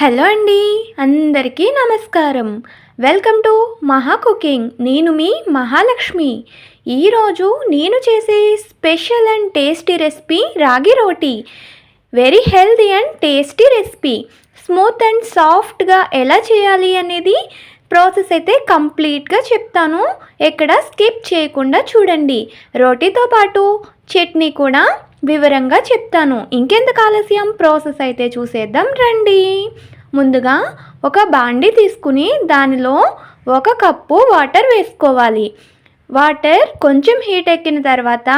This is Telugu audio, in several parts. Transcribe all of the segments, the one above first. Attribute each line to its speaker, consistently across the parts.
Speaker 1: హలో అండి అందరికీ నమస్కారం. Welcome to Maha cooking. నేను మీ మహాలక్ష్మి. ఈరోజు నేను చేసే special and tasty recipe ragi roti. Very healthy and tasty recipe. Smooth and సాఫ్ట్గా ఎలా చేయాలి అనేది ప్రాసెస్ అయితే కంప్లీట్గా చెప్తాను. ఎక్కడ స్కిప్ చేయకుండా చూడండి. రోటీతో పాటు చట్నీ కూడా వివరంగా చెప్తాను. ఇంకెందుకు ఆలస్యం? ప్రాసెస్ అయితే చూసేద్దాం రండి. ముందుగా ఒక బాండి తీసుకుని దానిలో ఒక కప్పు వాటర్ వేసుకోవాలి. వాటర్ కొంచెం హీట్ ఎక్కిన తర్వాత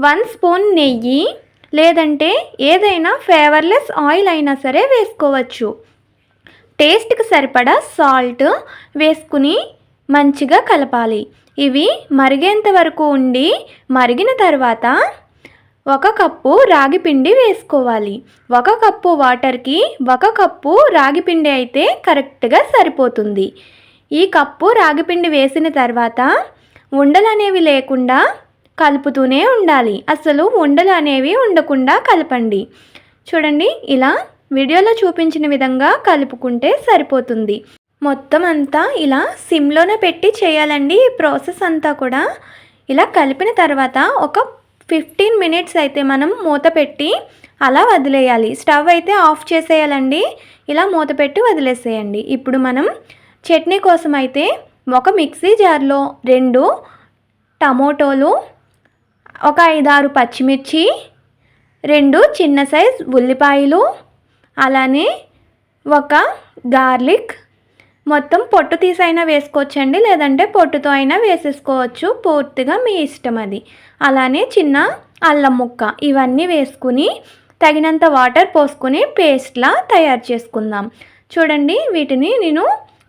Speaker 1: వన్ స్పూన్ నెయ్యి లేదంటే ఏదైనా ఫేవర్లెస్ ఆయిల్ అయినా సరే వేసుకోవచ్చు. టేస్ట్కి సరిపడా సాల్ట్ వేసుకుని మంచిగా కలపాలి. ఇవి మరిగేంత వరకు ఉండి మరిగిన తర్వాత ఒక కప్పు రాగి పిండి వేసుకోవాలి. ఒక కప్పు వాటర్కి ఒక కప్పు రాగి పిండి అయితే కరెక్ట్గా సరిపోతుంది. ఈ కప్పు రాగిపిండి వేసిన తర్వాత ఉండలు అనేవి లేకుండా కలుపుతూనే ఉండాలి. అసలు ఉండలు అనేవి ఉండకుండా కలపండి. చూడండి ఇలా వీడియోలో చూపించిన విధంగా కలుపుకుంటే సరిపోతుంది. మొత్తం అంతా ఇలా సిమ్లోనే పెట్టి చేయాలండి ఈ ప్రాసెస్ అంతా కూడా. ఇలా కలిపిన తర్వాత ఒక ఫిఫ్టీన్ మినిట్స్ అయితే మనం మూత పెట్టి అలా వదిలేయాలి. స్టవ్ అయితే ఆఫ్ చేసేయాలండి. ఇలా మూత పెట్టి వదిలేసేయండి. ఇప్పుడు మనం చట్నీ కోసం అయితే ఒక మిక్సీ జార్లో రెండు టమోటోలు ఒక ఐదారు పచ్చిమిర్చి రెండు చిన్న సైజ్ ఉల్లిపాయలు అలానే ఒక గార్లిక్ మొత్తం పొట్టు తీసైనా వేసుకోవచ్చండి లేదంటే పొట్టుతో అయినా వేసేసుకోవచ్చు. పూర్తిగా మీ ఇష్టం అది. అలానే చిన్న అల్లం ముక్క ఇవన్నీ వేసుకుని తగినంత వాటర్ పోసుకుని పేస్ట్లా తయారు చేసుకుందాం. చూడండి వీటిని నేను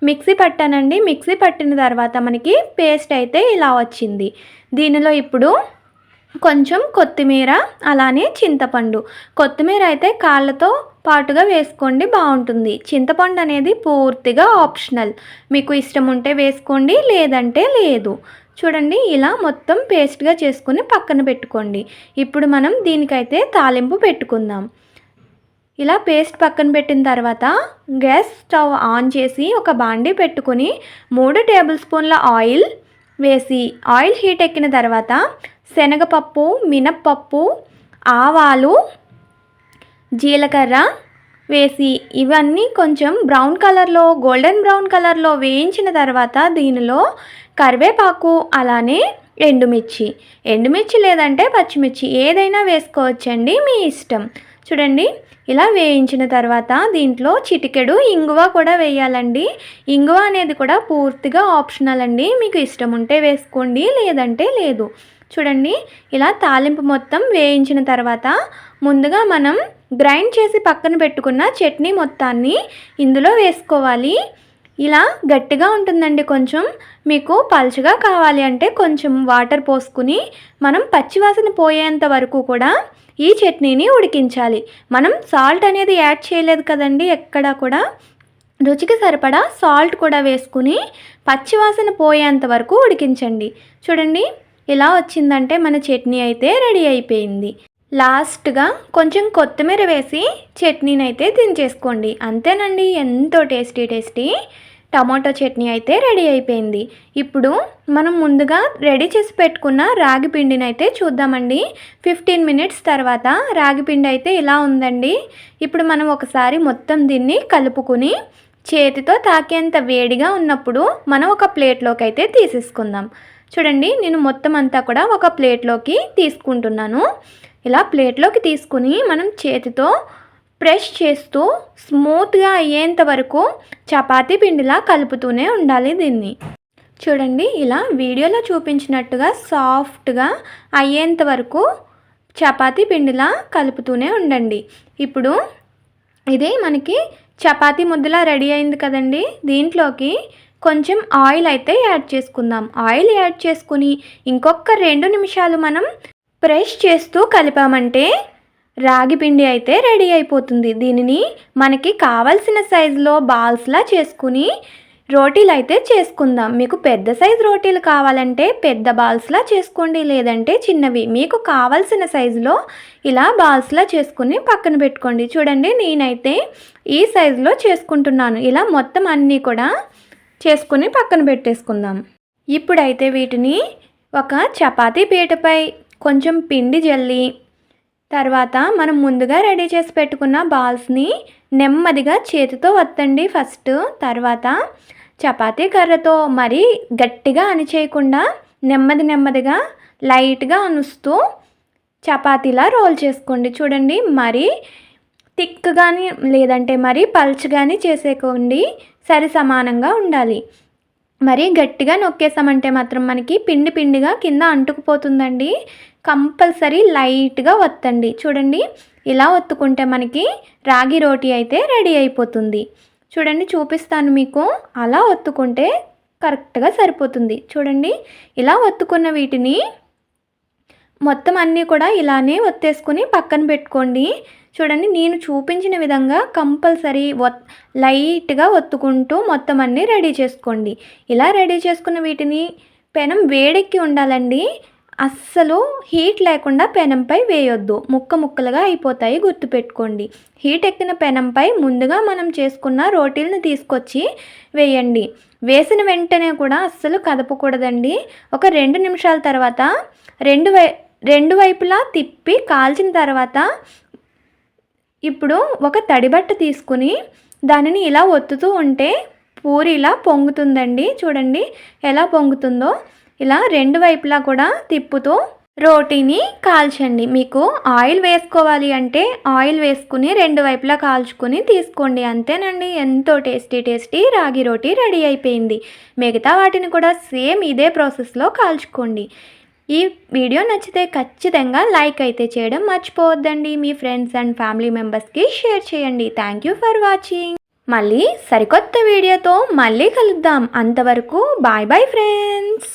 Speaker 1: మిక్సీ పట్టానండి. మిక్సీ పట్టిన తర్వాత మనకి పేస్ట్ అయితే ఇలా వచ్చింది. దీనిలో ఇప్పుడు కొంచెం కొత్తిమీర అలానే చింతపండు. కొత్తిమీర అయితే కాళ్ళతో పాటుగా వేసుకోండి బాగుంటుంది. చింతపండు అనేది పూర్తిగా ఆప్షనల్. మీకు ఇష్టం ఉంటే వేసుకోండి లేదంటే లేదు. చూడండి ఇలా మొత్తం పేస్ట్గా చేసుకుని పక్కన పెట్టుకోండి. ఇప్పుడు మనం దీనికైతే తాలింపు పెట్టుకుందాం. ఇలా పేస్ట్ పక్కన పెట్టిన తర్వాత గ్యాస్ స్టవ్ ఆన్ చేసి ఒక బాండీ పెట్టుకుని మూడు టేబుల్ స్పూన్ల ఆయిల్ వేసి ఆయిల్ హీట్ ఎక్కిన తర్వాత శనగపప్పు మినప్పప్పు ఆవాలు జీలకర్ర వేసి ఇవన్నీ కొంచెం బ్రౌన్ కలర్లో గోల్డెన్ బ్రౌన్ కలర్లో వేయించిన తర్వాత దీనిలో కరివేపాకు అలానే ఎండుమిర్చి. ఎండుమిర్చి లేదంటే పచ్చిమిర్చి ఏదైనా వేసుకోవచ్చండి మీ ఇష్టం. చూడండి ఇలా వేయించిన తర్వాత దీంట్లో చిటికెడు ఇంగువ కూడా వేయాలండి. ఇంగువ అనేది కూడా పూర్తిగా ఆప్షనల్ అండి. మీకు ఇష్టం ఉంటే వేసుకోండి లేదంటే లేదు. చూడండి. ఇలా తాలింపు మొత్తం వేయించిన తర్వాత ముందుగా మనం గ్రైండ్ చేసి పక్కన పెట్టుకున్న చట్నీ మొత్తాన్ని ఇందులో వేసుకోవాలి. ఇలా గట్టిగా ఉంటుందండి కొంచెం. మీకు పలుచగా కావాలి అంటే కొంచెం వాటర్ పోసుకుని మనం పచ్చివాసన పోయేంత వరకు కూడా ఈ చట్నీని ఉడికించాలి. మనం సాల్ట్ అనేది యాడ్ చేయలేదు కదండి ఎక్కడా కూడా. రుచికి సరిపడా సాల్ట్ కూడా వేసుకుని పచ్చివాసన పోయేంత వరకు ఉడికించండి. చూడండి. ఇలా వచ్చిందంటే మన చట్నీ అయితే రెడీ అయిపోయింది. లాస్ట్గా కొంచెం కొత్తిమీర వేసి చట్నీని అయితే దించేసుకోండి. అంతేనండి ఎంతో టేస్టీ టేస్టీ టమాటో చట్నీ అయితే రెడీ అయిపోయింది. ఇప్పుడు మనం ముందుగా రెడీ చేసి పెట్టుకున్న రాగి పిండిని అయితే చూద్దామండి. ఫిఫ్టీన్ మినిట్స్ తర్వాత రాగి పిండి అయితే ఇలా ఉందండి. ఇప్పుడు మనం ఒకసారి మొత్తం దీన్ని కలుపుకుని చేతితో తాకేంత వేడిగా ఉన్నప్పుడు మనం ఒక ప్లేట్లోకి అయితే తీసేసుకుందాం. చూడండి నేను మొత్తం అంతా కూడా ఒక ప్లేట్లోకి తీసుకుంటున్నాను. ఇలా ప్లేట్లోకి తీసుకుని మనం చేతితో ప్రెష్ చేస్తూ స్మూత్గా అయ్యేంత వరకు చపాతీ పిండిలా కలుపుతూనే ఉండాలి దీన్ని. చూడండి ఇలా వీడియోలో చూపించినట్టుగా సాఫ్ట్గా అయ్యేంత వరకు చపాతీ పిండిలా కలుపుతూనే ఉండండి. ఇప్పుడు ఇది మనకి చపాతీ ముద్దలా రెడీ అయింది కదండి దీంట్లోకి కొంచెం ఆయిల్ అయితే యాడ్ చేసుకుందాం. ఆయిల్ యాడ్ చేసుకుని ఇంకొక రెండు నిమిషాలు మనం ప్రెష్ చేస్తూ కలిపామంటే రాగి పిండి అయితే రెడీ అయిపోతుంది. దీనిని మనకి కావలసిన సైజులో బాల్స్లా చేసుకుని రోటీలు అయితే చేసుకుందాం. మీకు పెద్ద సైజు రోటీలు కావాలంటే పెద్ద బాల్స్లా చేసుకోండి లేదంటే చిన్నవి. మీకు కావాల్సిన సైజులో ఇలా బాల్స్లా చేసుకుని పక్కన పెట్టుకోండి. చూడండి నేనైతే ఈ సైజులో చేసుకుంటున్నాను. ఇలా మొత్తం అన్నీ కూడా చేసుకుని పక్కన పెట్టేసుకుందాం. ఇప్పుడైతే వీటిని ఒక చపాతీ పీటపై కొంచెం పిండి జల్లి తర్వాత మనం ముందుగా రెడీ చేసి పెట్టుకున్న బాల్స్ని నెమ్మదిగా చేతితో వత్తండి ఫస్ట్. తర్వాత చపాతీ కర్రతో మరీ గట్టిగా అనిచేయకుండా నెమ్మది నెమ్మదిగా లైట్గా అనుస్తూ చపాతీలా రోల్ చేసుకోండి. చూడండి మరీ థిక్ కానీ లేదంటే మరీ పల్చ్ కానీ చేసేకోండి. సరి సమానంగా ఉండాలి. మరీ గట్టిగా నొక్కేసామంటే మాత్రం మనకి పిండి పిండిగా కింద అంటుకుపోతుందండి. కంపల్సరీ లైట్గా వత్తండి. చూడండి ఇలా ఒత్తుకుంటే మనకి రాగి రోటీ అయితే రెడీ అయిపోతుంది. చూడండి చూపిస్తాను మీకు. అలా ఒత్తుకుంటే కరెక్ట్గా సరిపోతుంది. చూడండి ఇలా ఒత్తుకున్న వీటిని మొత్తం అన్నీ కూడా ఇలానే ఒత్తేసుకుని పక్కన పెట్టుకోండి. చూడండి నేను చూపించిన విధంగా కంపల్సరీ ఒత్ లైట్గా ఒత్తుకుంటూ మొత్తం అన్నీ రెడీ చేసుకోండి. ఇలా రెడీ చేసుకున్న వీటిని పెనం వేడెక్కి ఉండాలండి. అస్సలు హీట్ లేకుండా పెనంపై వేయొద్దు. ముక్క ముక్కలుగా అయిపోతాయి గుర్తుపెట్టుకోండి. హీట్ ఎక్కిన పెనంపై ముందుగా మనం చేసుకున్న రోటీలను తీసుకొచ్చి వేయండి. వేసిన వెంటనే కూడా అస్సలు కదపకూడదండి. ఒక రెండు నిమిషాల తర్వాత రెండు వై రెండు వైపులా తిప్పి కాల్చిన తర్వాత ఇప్పుడు ఒక తడిబట్ట తీసుకుని దానిని ఇలా ఒత్తుతూ ఉంటే పూరి ఇలా పొంగుతుందండి. చూడండి ఎలా పొంగుతుందో. ఇలా రెండు వైపులా కూడా తిప్పుతూ రోటీని కాల్చండి. మీకు ఆయిల్ వేసుకోవాలి అంటే ఆయిల్ వేసుకుని రెండు వైపులా కాల్చుకుని తీసుకోండి. అంతేనండి. ఎంతో టేస్టీ టేస్టీ రాగి రోటీ రెడీ అయిపోయింది. మిగతా వాటిని కూడా సేమ్ ఇదే ప్రాసెస్లో కాల్చుకోండి. ఈ వీడియో నచ్చితే ఖచ్చితంగా లైక్ అయితే చేయడం మర్చిపోవద్దండి. మీ ఫ్రెండ్స్ అండ్ ఫ్యామిలీ మెంబర్స్కి షేర్ చేయండి. Thank you for watching. మళ్ళీ సరికొత్త వీడియోతో మళ్ళీ కలుద్దాం. అంతవరకు బాయ్ బాయ్ ఫ్రెండ్స్.